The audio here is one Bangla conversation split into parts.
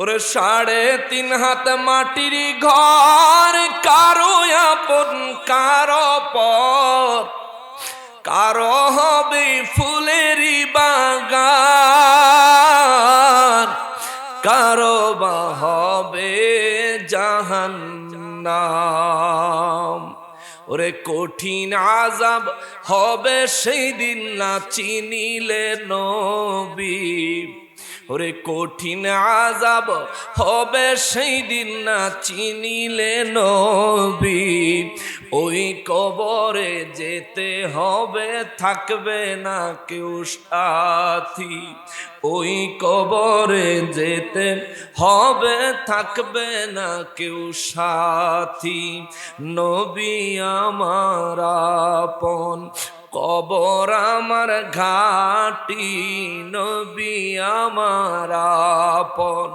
ওরে সাড়ে তিন হাত মাটির ঘর, কারও আপন, কারও পর কারও হবে ফুলেরই বাগান, কারও বা হবে জাহান্নাম। ওরে কঠিন আজাব হবে সেই দিন না চিনিলে নবী। ওরে কঠিন আজাব হবে সেই দিন না চিনিলে নবী। ওই কবরে যেতে হবে, থাকবে না কেউ সাথী। ওই কবরে যেতে হবে, থাকবে না কেউ সাথী। নবী আমার আপন কবর আমার ঘাটি, নবী আমার আপন।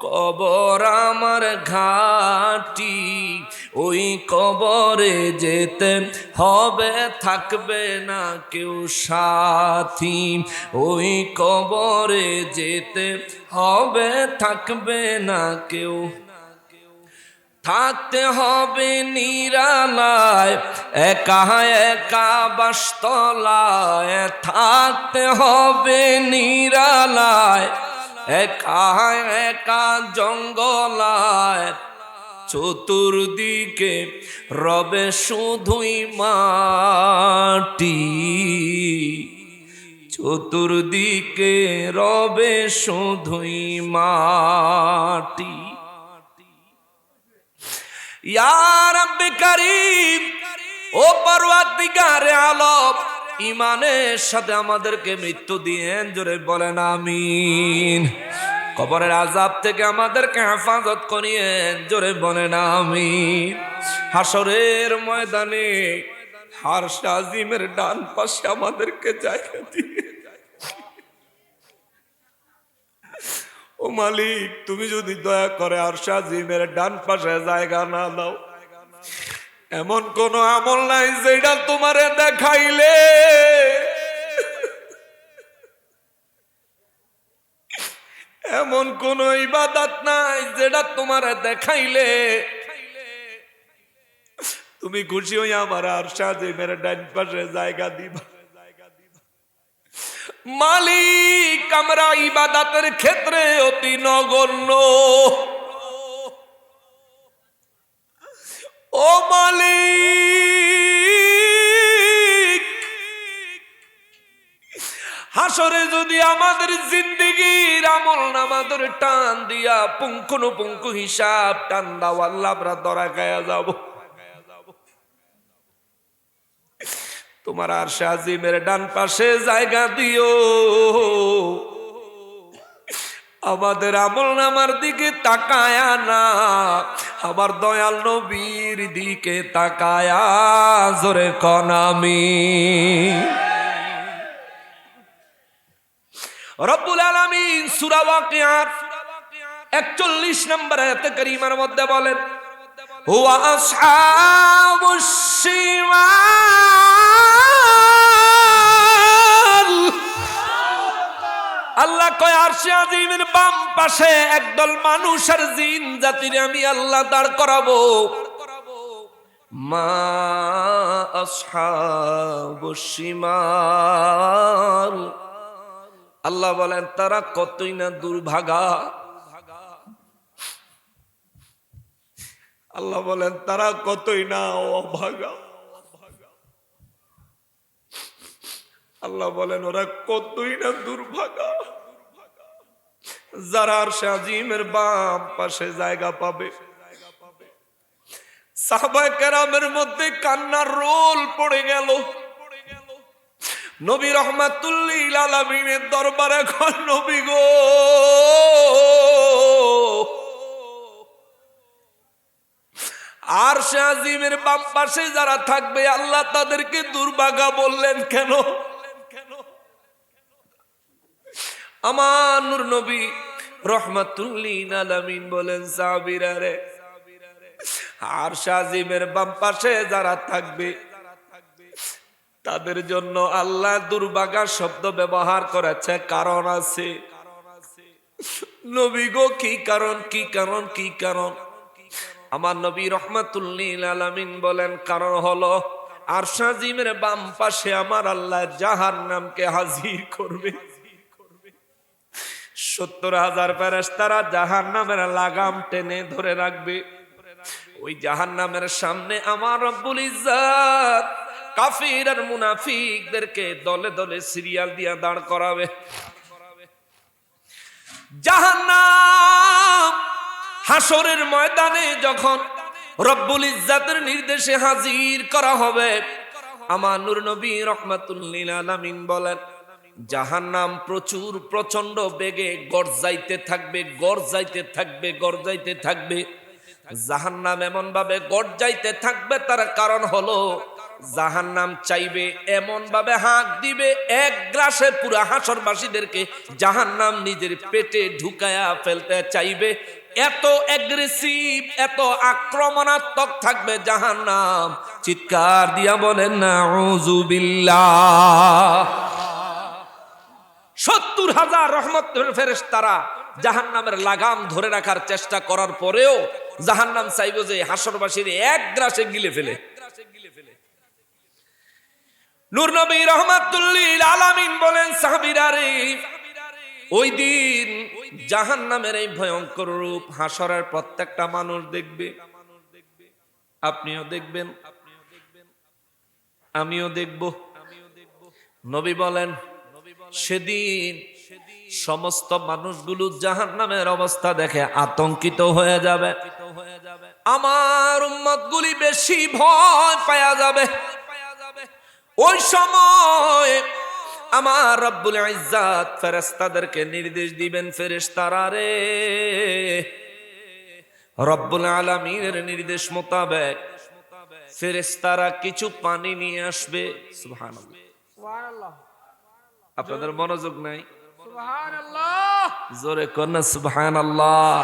কবর আমার ঘাটি, ওই কবরে যেতে হবে, থাকবে না কেউ সাথী। ওই কবরে যেতে হবে, থাকবে না কেউ থাকতে হবে নিরালায়, একা একা বাসতলায়, থাকতে হবে নিরালায়, একা একা জঙ্গলায়, চতুর্দিকে রবে শুধুই মাটি, চতুর্দিকে রবে শুধুই মাটি। ও পরওয়ারদিগারে আলম ইমানের সাথে আমাদেরকে মৃত্যু দিয়েন, জোরে বলেন আমিন। কবরের আজাব থেকে আমাদেরকে হেফাজত করিয়েন, জোরে বলেন আমিন। হাসরের ময়দানে হার আজিমের ডান পাশে আমাদেরকে জায়গা দিয়ে ও মালিক, তুমি যদি দয়া করে আর সাজিমের ডান পাশে জায়গা না দাও। এমন কোন আমল নাই যেটা তোমারে দেখাইলে। এমন কোন ইবাদত নাই যেটা তোমারে দেখাইলে। তুমি খুশি হই আমার আর সাজিমের ডান পাশে জায়গা দিবা। মালিক, আমরা ইবাদাতের ক্ষেত্রে অতি নগণ্য। ও মালিক, হাসরে যদি আমাদের জিন্দগির আমল নামাদের টান দিয়া পুঙ্খানুপুঙ্খ হিসাব টান দাও, আল্লাহ আমরা দরা গায়া যাব। তোমার আর শাজিমের ডান পাশে জায়গা দিও। আমাদের আমল নামার দিকে তাকায়া না আবার দয়াল নবীর দিকে তাকায়া, জোরে কনামি রব্বুল আলামিন সূরা ওয়াকিয়ার 41 নম্বর আয়াতে কারীমার মধ্যে বলেন, হুয়া আসহাবুশ শিমাল আল্লাহ কয়, আরশে আজিমের বাম পাশে একদল মানুষ আর জিন জাতির আমি আল্লাহ দাঁড় করাবো। মা আল্লাহ বলেন, তারা কতই না দুর্ভাগা। আল্লাহ বলেন, তারা কতই না অভাগা। আল্লাহ বলেন, ওরা কতই না দুর্ভাগা। যারা আর শাজিমের বাম পাশে জায়গা পাবে। সাহবায় মধ্যে কান্নার রোল পড়ে গেল। নবী রহমাতুল্লিল আলমিনের দরবারে এখন নবী গো। আর আজিমের বাম পাশে যারা থাকবে, আল্লাহ তাদেরকে দুর্ভাগা বললেন, কেন? আমার নূর নবী রহমাতুল্লিন আলামিন বলেন সাবিরা রে, আর সাজিমের বাম পাশে যারা থাকবে, তাদের জন্য আল্লাহ দুর্ভাগা শব্দ ব্যবহার করেছে, কারণ আছে। নবী গো, কি কারণ কি কারণ কি কারণ? আমার নবী রহমাতুল্লিল আলামিন বলেন, কারণ হলো, আর সাজিমের বাম পাশে আমার আল্লাহ জাহার নামকে হাজির করবে। সত্তর হাজার প্যারেস তারা জাহান নামের লাগাম টেনে ধরে রাখবে। ওই জাহান নামের সামনে আমার ইজ্জাত কাফির আর মুনাফিকদেরকে দলে দলে সিরিয়াল দিয়া দাঁড় করাবে। জাহান্নাম হাসরের ময়দানে যখন রব্বুল ইজ্জাতের নির্দেশে হাজির করা হবে, আমার নূর নবী রহমাতুল্লিল বলেন জাহান্নাম প্রচুর প্রচণ্ড বেগে গর্জাইতে থাকবে গর্জাইতে থাকবে গর্জাইতে থাকবে। জাহান্নাম এমন ভাবে গর্জাইতে থাকবে, তার কারণ হলো জাহান্নাম চাইবে এমন ভাবে হাঁক দিবে, এক গ্রাসে পুরা হাসরবাসীদেরকে জাহান্নাম নিজের পেটে ঢুকায়া ফেলতে চাইবে। এত অ্যাগ্রেসিভ এত আক্রমণাত্মক থাকবে জাহান্নাম। চিৎকার দিয়া বলেন না সত্তর হাজার রহমত ফেরেস তারা জাহান নামের লাগাম ধরে রাখার চেষ্টা করার পরেও জাহান নাম চাইব যে হাসরবাসীর এক গ্রাসে গিলে ফেলে। নূর নবী রহমাতুল্লিল আলামিন বলেন ওই দিন জাহান নামের এই ভয়ঙ্কর রূপ হাসরের প্রত্যেকটা মানুষ দেখবে। আপনিও দেখবেন, আমিও দেখব। নবী বলেন সেদিন সমস্ত মানুষগুলো জাহান নামের অবস্থা দেখে আতঙ্কিত হয়ে যাবে। আমার উম্মত গুলি বেশি ভয় পাওয়া যাবে। ওই সময় আমার রব্বুল ইজ্জাত ফেরেশতাদেরকে নির্দেশ দিবেন ফেরেশতারা রে। রব্বুল আলামিনের নির্দেশ মোতাবেক ফেরেশতারা কিছু পানি নিয়ে আসবে। সুবহানাল্লাহ। সুবহানাল্লাহ। আপনাদের মনোযোগ নাই? জোরে কন্যা সুবহানাল্লাহ।